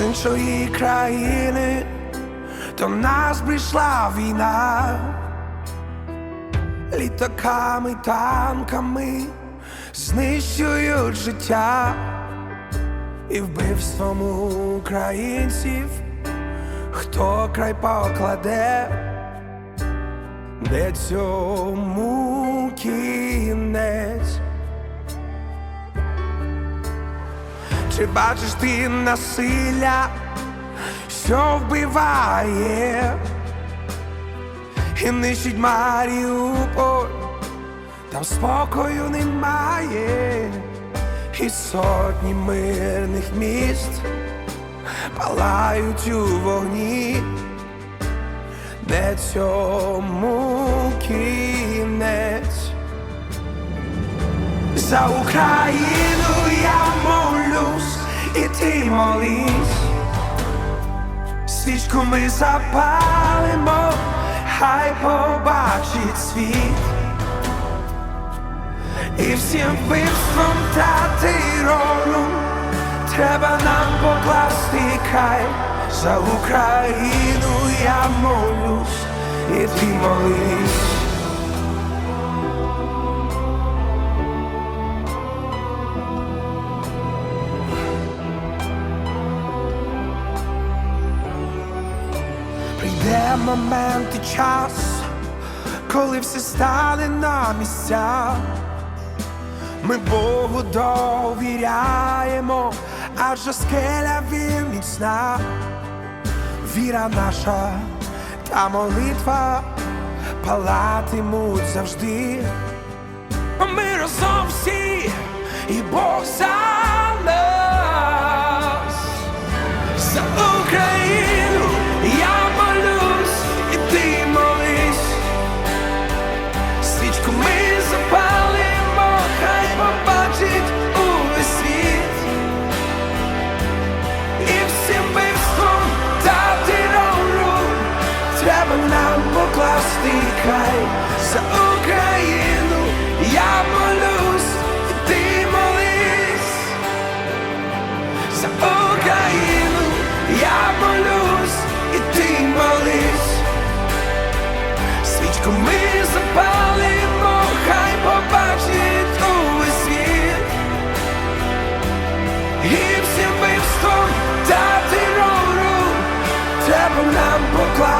іншої країни, до нас прийшла війна, літаками, танками знищують життя і вбивством українців, хто край покладе, де цьому кінець. Чи бачиш ти насилля, що вбиває? І нищить Маріуполь, там спокою немає, і сотні мирних міст палають у вогні, де цьому кінець. За Україну молись. Свічку ми запалимо, хай побачить світ. І всім вбивством та терором треба нам покласти край. За Україну я молюсь, і ти молись. Прийде момент і час, коли все стане на місця. Ми Богу довіряємо, адже скеля він міцна. Віра наша та молитва палатимуть завжди. Ми разом всі, і Бог за край. За Україну я молюсь, ти молись. За Україну я молюсь, і ти молись. Свічку ми запалимо, хай побачить увесь світ. І всім вбивством та терору треба нам Україну